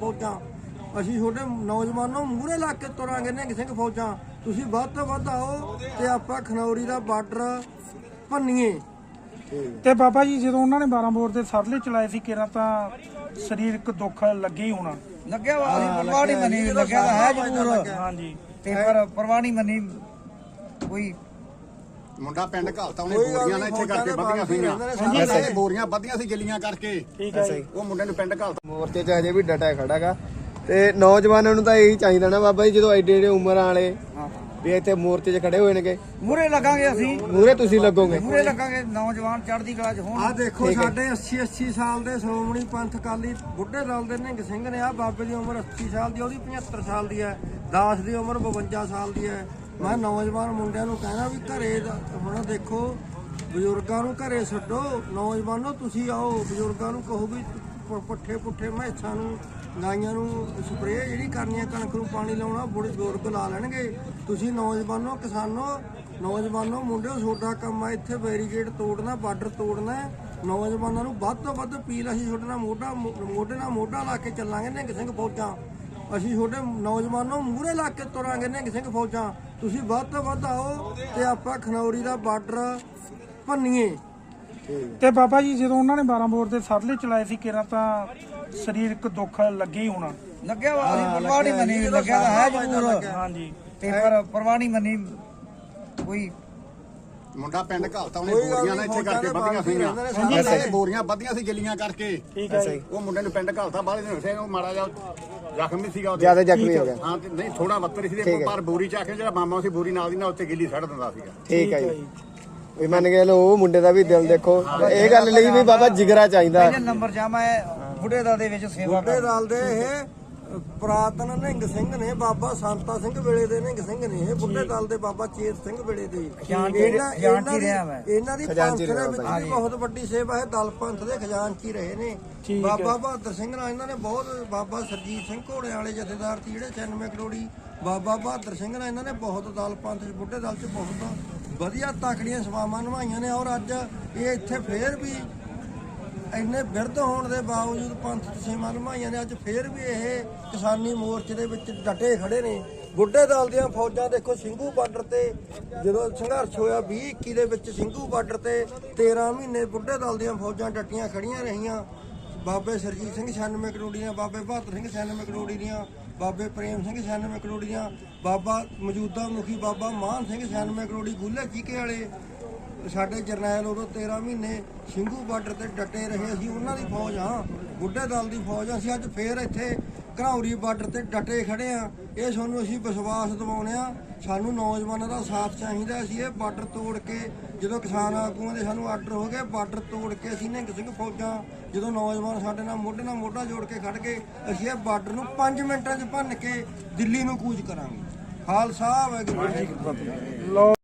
ਫੌਜਾਂ। ਅਸੀਂ ਤੁਹਾਡੇ ਨੌਜਵਾਨੋਂ ਮੂਹਰੇ ਲਾ ਕੇ ਤੁਰਾਂਗੇ ਨਿਹੰਗ ਸਿੰਘ ਫੌਜਾਂ। ਤੁਸੀਂ ਵੱਧ ਤੋਂ ਵੱਧ ਆਓ ਤੇ ਆਪਾਂ ਖਨੌਰੀ ਦਾ ਬਾਰਡਰ ਭੰਨੀਏ। ਤੇ ਬਾਬਾ ਜੀ ਜਦੋਂ ਉਹਨਾਂ ਨੇ 12 ਬੋਰ ਦੇ ਸਰਲੇ ਚਲਾਏ ਸੀ ਕਿਰਾਂ ਤਾਂ ਸਰੀਰਕ ਦੁੱਖ ਲੱਗੇ ਹੀ ਹੋਣਾ। ਲੱਗਿਆ ਵਾ ਅਸੀਂ ਪਰਵਾਹ ਨਹੀਂ ਮੰਨੀ ਲੱਗਿਆ ਤਾਂ ਹੈ ਜ਼ਰੂਰ। ਹਾਂਜੀ ਤੇ ਪਰ ਪਰਵਾਹ ਨਹੀਂ ਮੰਨੀ ਕੋਈ ਮੁੰਡਾ ਪਿੰਡ ਘਾਲਤਾ ਉਹਨੇ ਬੋਰੀਆਂ ਨਾਲ ਇੱਥੇ ਕਰਕੇ ਵੱਧੀਆਂ ਸੀਗੀਆਂ ਨੇ ਬੋਰੀਆਂ ਵੱਧੀਆਂ ਸੀ ਗਿੱਲੀਆਂ ਕਰਕੇ। ਠੀਕ ਹੈ ਜੀ। ਉਹ ਮੁੰਡੇ ਨੂੰ ਪਿੰਡ ਘਾਲਤਾ ਮੋਰਚੇ 'ਚ ਅਜੇ ਵੀ ਡਟਾ ਖੜਾਗਾ ਤੇ ਨੌਜਵਾਨਾਂ ਨੂੰ ਤਾਂ ਇਹੀ ਚਾਹੀਦਾ ਨਾ ਬਾਬਾ ਜੀ ਜਦੋਂ ਐਡੇ ਐਡੇ ਉਮਰਾਂ ਵਾਲੇ ਵੀ ਇੱਥੇ ਮੋਰਚੇ 'ਚ ਖੜੇ ਹੋਏ ਨੇਗੇ ਮੂਰੇ ਲੱਗਾਂਗੇ ਅਸੀਂ। ਮੂਰੇ ਤੁਸੀਂ ਲੱਗੋਗੇ। ਮੂਰੇ ਲੱਗਾਂਗੇ ਨੌਜਵਾਨ ਚੜ੍ਹਦੀ ਕਲਾ 'ਚ ਹੋਣ। ਆ ਦੇਖੋ ਸਾਡੇ 80 80 ਸਾਲ ਦੇ ਸ਼੍ਰੋਮਣੀ ਪੰਥ ਅਕਾਲੀ ਬੁੱਢੇ ਦਲ ਦੇ ਨਿਹੰਗ ਸਿੰਘ ਨੇ ਆ ਬਾਬੇ ਦੀ ਉਮਰ 80 ਸਾਲ ਦੀ ਉਹਦੀ 75 ਸਾਲ ਦੀ ਹੈ। ਦਾਸ ਦੀ ਉਮਰ 52 ਸਾਲ ਦੀ ਹੈ। ਮੈਂ ਨੌਜਵਾਨ ਮੁੰਡਿਆਂ ਨੂੰ ਕਹਿਣਾ ਵੀ ਘਰੇ ਦਾ- ਹੁਣ ਦੇਖੋ, ਬਜ਼ੁਰਗਾਂ ਨੂੰ ਘਰੇ ਛੱਡੋ। ਨੌਜਵਾਨੋ, ਤੁਸੀਂ ਆਓ। ਬਜ਼ੁਰਗਾਂ ਨੂੰ ਕਹੋ ਵੀ ਪੱਠੇ ਪੁੱਠੇ ਮੈਸਾਂ ਨੂੰ, ਗਾਈਆਂ ਨੂੰ ਸਪਰੇਅ ਜਿਹੜੀ ਕਰਨੀ ਹੈ ਕਣਕ ਨੂੰ ਪਾਣੀ ਲਾਉਣਾ, ਬੁੜੇ ਬਜ਼ੁਰਗ ਲਾ ਲੈਣਗੇ। ਤੁਸੀਂ ਨੌਜਵਾਨੋ, ਕਿਸਾਨੋ, ਨੌਜਵਾਨੋ, ਮੁੰਡਿਓ ਛੋਟਾ ਕੰਮ ਆ ਇੱਥੇ ਬੈਰੀਕੇਡ ਤੋੜਨਾ, ਬਾਰਡਰ ਤੋੜਨਾ। ਨੌਜਵਾਨਾਂ ਨੂੰ ਵੱਧ ਤੋਂ ਵੱਧ ਅਪੀਲ ਅਸੀਂ ਤੁਹਾਡੇ ਨਾਲ ਮੋਢਾ ਮੋਢੇ ਨਾਲ ਮੋਢਾ ਲਾ ਕੇ ਚੱਲਾਂਗੇ, ਨਿਹੰਗ ਸਿੰਘ ਫੌਜਾਂ। ਅਸੀਂ ਤੁਹਾਡੇ ਨੌਜਵਾਨੋਂ ਮੂਹਰੇ ਲਾ ਕੇ ਤੁਰਾਂਗੇ, ਨਿਹੰਗ ਸਿੰਘ ਫੌਜਾਂ। ਤੁਸੀਂ ਵੱਧ ਤੋਂ ਵੱਧ ਆਓ ਤੇ ਆਪਾਂ ਖਨੌਰੀ ਦਾ ਬਾਰਡਰ ਭੰਨੀਏ। ਤੇ ਬਾਬਾ ਜੀ ਜਦੋਂ ਉਹਨਾਂ ਨੇ 12 ਬੋਰ ਦੇ ਸਰਲੇ ਚਲਾਏ ਸੀ ਕਿਰਾਂ ਤਾਂ ਸਰੀਰਕ ਦੁੱਖ ਲੱਗੇ ਹੀ ਹੋਣਾ। ਲੱਗਿਆ ਵਾ ਅਸੀਂ ਪਰਵਾਹ ਨਹੀਂ ਮੰਨੀ ਲੱਗਿਆ ਤਾਂ ਹੈ ਜ਼ਰੂਰ। ਹਾਂਜੀ। ਤੇ ਪਰ ਪਰਵਾਹ ਨਹੀਂ ਮੰਨੀ ਕੋਈ ਮੁੰਡਾ ਪਿੰਡ ਘਾਲਤਾ ਉਹਨੇ ਬੋਰੀਆਂ ਨਾਲ ਇੱਥੇ ਕਰਕੇ ਵੱਧੀਆਂ ਦੇ ਸੀਗੀਆਂ। ਬਾਹਰ ਉਹਨਾਂ ਬੋਰੀਆਂ ਵੱਧੀਆਂ ਸੀ ਗਿੱਲੀਆਂ ਕਰਕੇ। ਠੀਕ ਹੈ ਜੀ। ਉਹ ਮੁੰਡੇ ਨੂੰ ਪਿੰਡ ਘਾਲਤਾ ਬਾਹਲੇ ਦਿਨ ਹੋਏ ਉਹ ਮਾੜਾ ਜਿਹਾ ਜ਼ਖਮ ਵੀ ਸੀਗਾ ਉਹਦੇ। ਜ਼ਿਆਦਾ ਜ਼ਖਮੀ ਹੋ। ਗਿਆ। ਹਾਂ ਤੇ ਨਹੀਂ ਥੋੜਾ ਬੱਤਰ ਸੀ ਤੇ ਪਰ ਬੋਰੀ ਚ ਆ ਕੇ ਜਿਹੜਾ ਮਾਮਾ ਸੀ ਬੋਰੀ ਨਾਲ ਦੀ ਨਾਲ ਉੱਤੇ ਗਿੱਲੀ ਸੜ ਦਿੰਦਾ ਸੀਗਾ। ਠੀਕ ਹੈ ਜੀ। ਵੀ ਮੰਨ ਕੇ ਲੋ ਉਹ ਮੁੰਡੇ ਦਾ ਵੀ ਦਿਲ ਦੇਖੋ ਇਹ ਗੱਲ ਲਈ ਵੀ ਬਾਬਾ ਜਿਗਰਾ ਚਾਹੀਦਾ। ਨੰਬਰ ਜਾਮਾ ਹੈ ਬੁੱਢੇ ਦਲ ਦੇ ਵਿੱਚ ਸੇਵਾ ਬੁੱਢੇ ਦਲ ਦੇ ਇਹ ਪ੍ਰਾਤਨ ਨਿਹੰਗ ਸਿੰਘ ਨੇ ਬਾਬਾ ਸੰਤਾ ਸਿੰਘ ਵੇਲੇ ਦੇ ਨਿਹੰਗ ਸਿੰਘ ਨੇ ਇਹ ਬੁੱਢੇ ਦਲ ਦੇ ਬਾਬਾ ਚੇਤ ਸਿੰਘ ਵੇਲੇ ਦੇ ਇਹਨਾਂ- ਦੀ-। ਇਹਨਾਂ ਦੀ ਪੰਥ ਦੇ ਵਿੱਚ ਵੀ ਬਹੁਤ ਵੱਡੀ ਸੇਵਾ ਹੈ ਦਲ ਪੰਥ ਦੇ ਖਜ਼ਾਨਚੀ ਰਹੇ ਨੇ। ਬਾਬਾ ਬਹਾਦਰ ਸਿੰਘ ਨਾਲ ਇਹਨਾਂ ਨੇ ਬਹੁਤ ਬਾਬਾ ਸਰਜੀਤ ਸਿੰਘ ਘੋੜੇ ਵਾਲੇ ਜਥੇਦਾਰ ਸੀ ਜਿਹੜੇ 96 ਕਰੋੜੀ ਬਾਬਾ ਬਹਾਦਰ ਸਿੰਘ ਨਾਲ ਇਹਨਾਂ ਨੇ ਬਹੁਤ ਦਲ ਪੰਥ ਚ ਬੁੱਢੇ ਦਲ ਚ ਬਹੁਤ ਵਧੀਆ ਤਾਕੜੀਆਂ ਸੇਵਾਵਾਂ ਨਿਭਾਈਆਂ ਨੇ ਔਰ ਅੱਜ ਇਹ ਇੱਥੇ ਫੇਰ ਵੀ ਇੰਨੇ ਵਿਰਧ ਹੋਣ ਦੇ ਬਾਵਜੂਦ ਪੰਥ ਚ ਸੇਵਾ ਨਿਭਾਈਆਂ ਨੇ, ਅੱਜ ਫੇਰ ਵੀ ਇਹ ਕਿਸਾਨੀ ਮੋਰਚੇ ਦੇ ਵਿੱਚ ਡਟੇ ਖੜੇ ਨੇ। ਬੁੱਢੇ ਦਲ ਦੀਆਂ ਫੌਜਾਂ ਦੇਖੋ, ਸਿੰਘੂ ਬਾਰਡਰ ਤੇ ਜਦੋਂ ਸੰਘਰਸ਼ ਹੋਇਆ 20 21 ਦੇ ਵਿੱਚ ਸਿੰਘੂ ਬਾਰਡਰ ਤੇ 13 ਮਹੀਨੇ ਬੁੱਢੇ ਦਲ ਦੀਆਂ ਫੌਜਾਂ ਡਟੀਆਂ ਖੜੀਆਂ ਰਹੀਆਂ। ਬਾਬੇ ਸਰਜੀਤ ਸਿੰਘ 96 ਕਰੋੜੀ ਦੀਆਂ, ਬਾਬੇ ਬਹਾਦਰ ਸਿੰਘ 96 ਕਰੋੜੀ ਦੀਆਂ, ਬਾਬੇ ਪ੍ਰੇਮ ਸਿੰਘ 96 ਕਰੋੜੀ ਦੀਆਂ, ਬਾਬਾ ਮੌਜੂਦਾ ਮੁਖੀ ਬਾਬਾ ਮਾਨ ਸਿੰਘ 96 ਕਰੋੜੀ, ਗੁੱਲੇ ਚੀਕੇ ਵਾਲੇ ਸਾਡੇ ਜਰਨੈਲ ਉਦੋਂ 13 ਮਹੀਨੇ ਸਿੰਘੂ ਬਾਰਡਰ ਤੇ ਡਟੇ ਰਹੇ ਅਸੀਂ ਉਹਨਾਂ ਦੀ ਫੌਜ, ਹਾਂ, ਬੁੱਢੇ ਦਲ ਦੀ ਫੌਜ। ਹਾਂ। ਅਸੀਂ ਅੱਜ ਫੇਰ ਇੱਥੇ ਘਰਾਉਰੀ ਬਾਰਡਰ ਤੇ ਡਟੇ ਖੜੇ ਆ ਇਹ ਸਾਨੂੰ ਅਸੀਂ ਵਿਸ਼ਵਾਸ ਦਿਵਾਉਂਦੇ ਆ ਸਾਨੂੰ ਨੌਜਵਾਨਾਂ ਦਾ ਸਾਥ ਚਾਹੀਦਾ ਅਸੀਂ ਇਹ ਬਾਰਡਰ ਤੋੜ ਕੇ ਜਦੋਂ ਕਿਸਾਨ ਆਗੂਆਂ ਦੇ ਸਾਨੂੰ ਆਰਡਰ ਹੋ ਗਏ, ਬਾਰਡਰ ਤੋੜ ਕੇ ਅਸੀਂ ਨਿਹੰਗ ਸਿੰਘ ਫੌਜਾਂ, ਜਦੋਂ ਨੌਜਵਾਨ ਸਾਡੇ ਨਾਲ ਮੋਢੇ ਨਾਲ ਮੋਢਾ ਜੋੜ ਕੇ ਖੜ ਗਏ, ਅਸੀਂ ਇਹ ਬਾਰਡਰ ਨੂੰ 5 ਮਿੰਟਾਂ 'ਚ ਭੰਨ ਕੇ ਦਿੱਲੀ ਨੂੰ ਕੂਚ ਕਰਾਂਗੇ। ਖਾਲਸਾ ਵਾਹਿਗੁਰੂ ਜੀ ਕੀ ਫਤਿਹ।